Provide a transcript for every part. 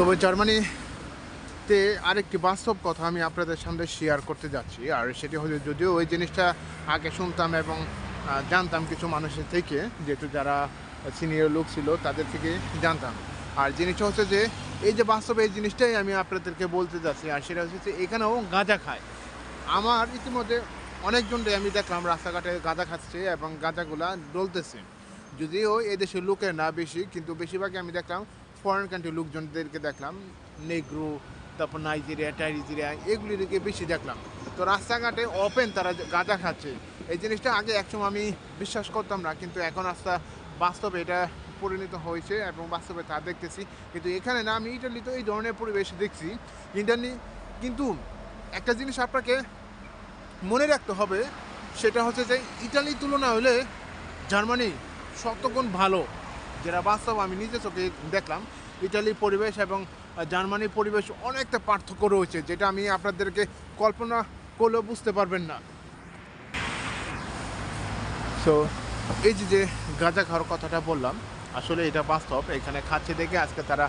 তবে জার্মানিতে আরেকটি বাস্তব কথা আমি আপনাদের সামনে শেয়ার করতে যাচ্ছি, আর সেটি হলো যদিও ওই জিনিসটা আগে শুনতাম এবং জানতাম কিছু মানুষের থেকে, যেহেতু যারা সিনিয়র লোক ছিল তাদের থেকে জানতাম। আর জিনিসটা হচ্ছে যে, এই যে বাস্তবে এই জিনিসটাই আমি আপনাদেরকে বলতে যাচ্ছি, আর সেটা হচ্ছে এখানেও গাঁজা খায়। আমার ইতিমধ্যে অনেকজনকে আমি দেখলাম রাস্তাঘাটে গাঁজা খাচ্ছে এবং গাঁজাগুলা ডলতেছে। যদিও এদেশের লোকের না বেশি, কিন্তু বেশিরভাগই আমি দেখলাম ফরেন কান্ট্রি লোকজনদেরকে দেখলাম, নেগ্রো, তারপর নাইজেরিয়া, টাইজেরিয়া, এগুলিকে বেশি দেখলাম। তো রাস্তাঘাটে ওপেন তারা গাঁজা খাচ্ছে। এই জিনিসটা আগে একসময় আমি বিশ্বাস করতাম না, কিন্তু এখন রাস্তা বাস্তবে এটা পরিণত হয়েছে এবং বাস্তবে তা দেখতেছি। কিন্তু এখানে না, আমি ইটালিতে এই ধরনের পরিবেশ দেখছি। ইন্টারনি, কিন্তু একটা জিনিস আপনাকে মনে রাখতে হবে, সেটা হচ্ছে যে ইটালির তুলনা হলে জার্মানি শতগুণ ভালো। যেটা বাস্তব আমি নিজে চোখে দেখলাম, ইটালির পরিবেশ এবং জার্মানির পরিবেশ অনেকটা পার্থক্য রয়েছে, যেটা আমি আপনাদেরকে কল্পনা করলেও বুঝতে পারবেন না। সো এই যে যে গাঁজা খাওয়ার কথাটা বললাম, আসলে এটা বাস্তব, এখানে খাচ্ছে দেখে আজকে তারা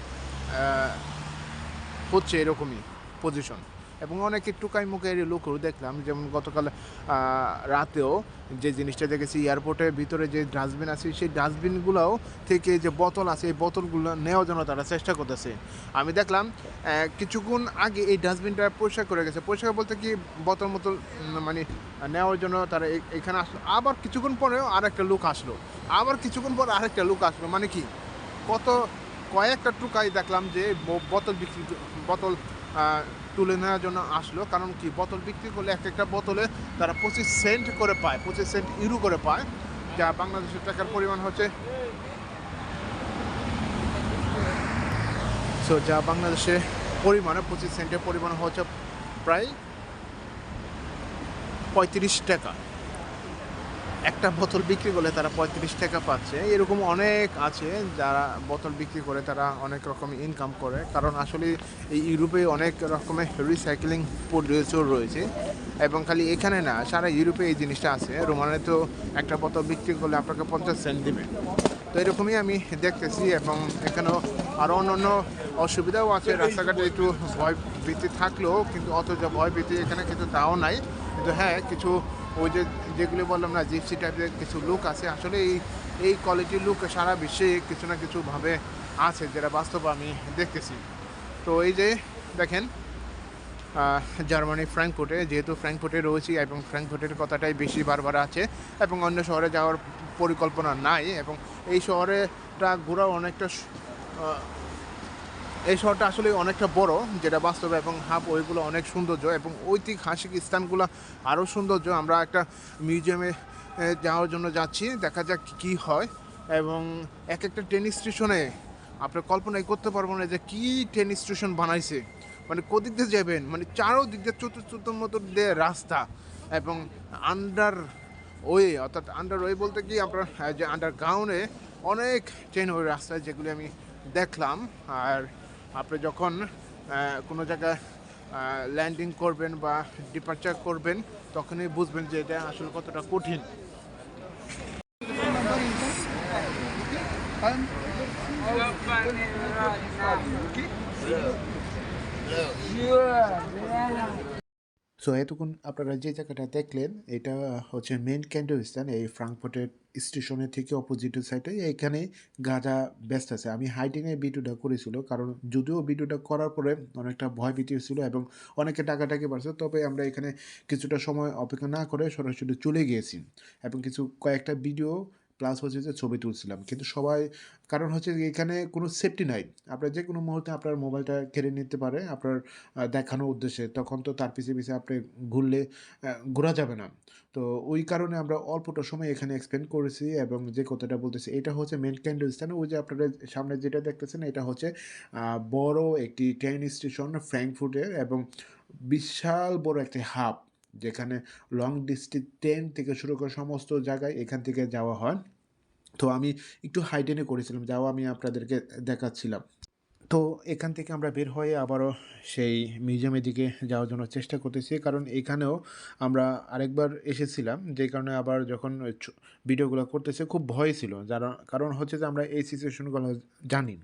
হচ্ছে এরকমই পজিশন এবং অনেকে টুকাই মুখের লোকও দেখলাম যেমন গতকাল রাতেও যে জিনিসটা দেখেছি এয়ারপোর্টের ভিতরে যে ডাস্টবিন আছে সেই ডাস্টবিনগুলোও থেকে যে বোতল আছে এই বোতলগুলো নেওয়ার জন্য তারা চেষ্টা করতেছে। আমি দেখলাম কিছুক্ষণ আগে এই ডাস্টবিনটা পরিষ্কার করে গেছে। পরিষ্কার বলতে কি বোতল উম, মানে নেওয়ার জন্য তারা এখানে আসলো। আবার কিছুক্ষণ পরেও আরেকটা লোক আসলো। আবার কিছুক্ষণ পর আরেকটা লোক আসলো। মানে কি কত কয়েকটা টুকাই দেখলাম যে বোতল বিক্রি বোতল তুলে নেওয়ার জন্য আসলো। কারণ কি? বোতল বিক্রি করলে এক একটা বোতলে তারা পঁচিশ সেন্ট করে পায়, পঁচিশ সেন্ট ইউরো করে পায়, যা বাংলাদেশের টাকার পরিমাণ হচ্ছে। সো যা বাংলাদেশে পরিমাণে, পঁচিশ সেন্টের পরিমাণ হচ্ছে প্রায় পঁয়ত্রিশ টাকা। একটা বোতল বিক্রি করলে তারা পঁয়ত্রিশ টাকা পাচ্ছে। এরকম অনেক আছে যারা বোতল বিক্রি করে, তারা অনেক রকম ইনকাম করে। কারণ আসলে এই ইউরোপে অনেক রকমের রিসাইক্লিং প্রডিউসও রয়েছে। এবং খালি এখানে না, সারা ইউরোপে এই জিনিসটা আছে। রোমানে তো একটা বোতল বিক্রি করলে আপনাকে পঞ্চাশ সেন্ট দেবে। তো এরকমই আমি দেখতেছি এবং এখানেও আরও অন্য অন্য অসুবিধাও আছে। রাস্তাঘাটে একটু ভয় ভীতি থাকলেও, কিন্তু অত যে ভয় ভীতি এখানে কিন্তু তাও নাই। কিন্তু হ্যাঁ কিছু ওই যে যেগুলো বললাম না, জিপসি টাইপের কিছু লুক আছে। আসলে এই এই কোয়ালিটির লুক সারা বিশ্বে কিছু না কিছুভাবে আছে, যেটা বাস্তব আমি দেখতেছি। তো এই যে দেখেন জার্মানি ফ্র্যাঙ্কফুটে যেহেতু ফ্র্যাঙ্কফুটে রয়েছি এবং ফ্র্যাঙ্কফুটের কথাটাই বেশি বারবার আছে এবং অন্য শহরে যাওয়ার পরিকল্পনা নাই এবং এই শহরেটা ঘোরাও অনেকটা এই শহরটা আসলে অনেকটা বড়, যেটা বাস্তবে এবং হাব ওইগুলো অনেক সৌন্দর্য এবং ঐতিহাসিক স্থানগুলো আরও সৌন্দর্য। আমরা একটা মিউজিয়ামে যাওয়ার জন্য যাচ্ছি, দেখা যাক কি হয় এবং এক একটা ট্রেন স্টেশনে আপনি কল্পনাই করতে পারব না যে কি ট্রেন স্টেশন বানাইছে। মানে কোদিক দিয়ে যাবেন মানে চারো দিক দিয়ে চতুর্থ মতো দিয়ে রাস্তা এবং আন্ডার ওয়ে অর্থাৎ আন্ডার ওয়ে বলতে কি আপনার যে আন্ডারগ্রাউন্ডে অনেক ট্রেন ওই রাস্তায় যেগুলি আমি দেখলাম। আর আপনি যখন কোনো জায়গায় ল্যান্ডিং করবেন বা ডিপার্চার করবেন তখনই বুঝবেন যে এটা আসলে কতটা কঠিন সো এতক্ষণ আপনারা যে জায়গাটা দেখলেন, এটা হচ্ছে মেন কেন্দ্র স্থান এই ফ্রাঙ্কফোর্টের স্টেশনের থেকে অপোজিট সাইডে এখানে গাঁজা ব্যস্ত আছে। আমি হাইটিংয়ে ভিডিওটা করেছিল, কারণ যদিও ভিডিওটা করার পরে অনেকটা ভয় ভীতি ছিল এবং অনেকে টাকাটাকি বাড়ছে, তবে আমরা এখানে কিছুটা সময় অপেক্ষা না করে সরাসরি চলে গিয়েছি এবং কিছু কয়েকটা ভিডিও প্লাস হচ্ছে যে ছবি তুলছিলাম। কিন্তু সবাই, কারণ হচ্ছে এখানে কোনো সেফটি নাই। আপনার যে কোনো মুহূর্তে আপনার মোবাইলটা কেড়ে নিতে পারে, আপনার দেখানোর উদ্দেশ্যে। তখন তো তার পিছিয়ে পিছিয়ে আপনি ঘুরলে ঘোরা যাবে না। তো ওই কারণে আমরা অল্পটা সময় এখানে এক্সপ্লেন করেছি এবং যে কথাটা বলতেছি, এটা হচ্ছে মেন ক্যান্ডেল স্থান ওই যে আপনারা সামনে যেটা দেখতেছেন, এটা হচ্ছে বড় একটি ট্রেন স্টেশন ফ্র্যাঙ্কফুটের এবং বিশাল বড় একটি হাব যেখানে লং ডিস্ট্রিক্ট ট্রেন থেকে শুরু করে সমস্ত জায়গায় এখান থেকে যাওয়া হয়। তো আমি একটু হাইটেনে করেছিলাম, যাও আমি আপনাদেরকে দেখাচ্ছিলাম। তো এখান থেকে আমরা বের হয়ে আবারও সেই মিউজিয়ামের দিকে যাওয়ার জন্য চেষ্টা করতেছি, কারণ এখানেও আমরা আরেকবার এসেছিলাম, যে কারণে আবার যখন ভিডিওগুলো করতেছে, খুব ভয় ছিল। যারা, কারণ হচ্ছে যে আমরা এই সিচুয়েশনগুলো জানি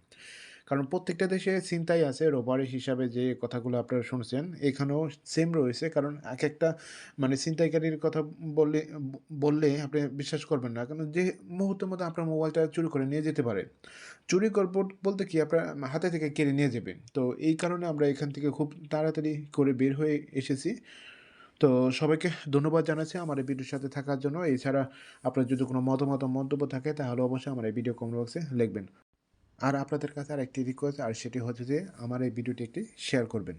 কারণ প্রত্যেকটা দেশে ছিনতাই আছে রোবারি হিসাবে যে কথাগুলো আপনারা শুনছেন, এখানেও সেম রয়েছে। কারণ এক একটা মানে ছিনতাইকারীর কথা বললে বললে আপনি বিশ্বাস করবেন না। কারণ যে মুহূর্তের মধ্যে আপনার মোবাইলটা চুরি করে নিয়ে যেতে পারে। চুরি করব বলতে কি আপনার হাতে থেকে কেড়ে নিয়ে যাবে। তো এই কারণে আমরা এখান থেকে খুব তাড়াতাড়ি করে বের হয়ে এসেছি। তো সবাইকে ধন্যবাদ জানাচ্ছি আমার এই ভিডিওর সাথে থাকার জন্য। এছাড়া আপনার যদি কোনো মতামত, মন্তব্য থাকে, তাহলে অবশ্যই আমার এই ভিডিও কমেন্ট বক্সে লিখবেন। আর আপনাদের কাছে আর একটি রিকোয়েস্ট আর সেটি হচ্ছে যে আমার এই ভিডিওটি একটি শেয়ার করবেন।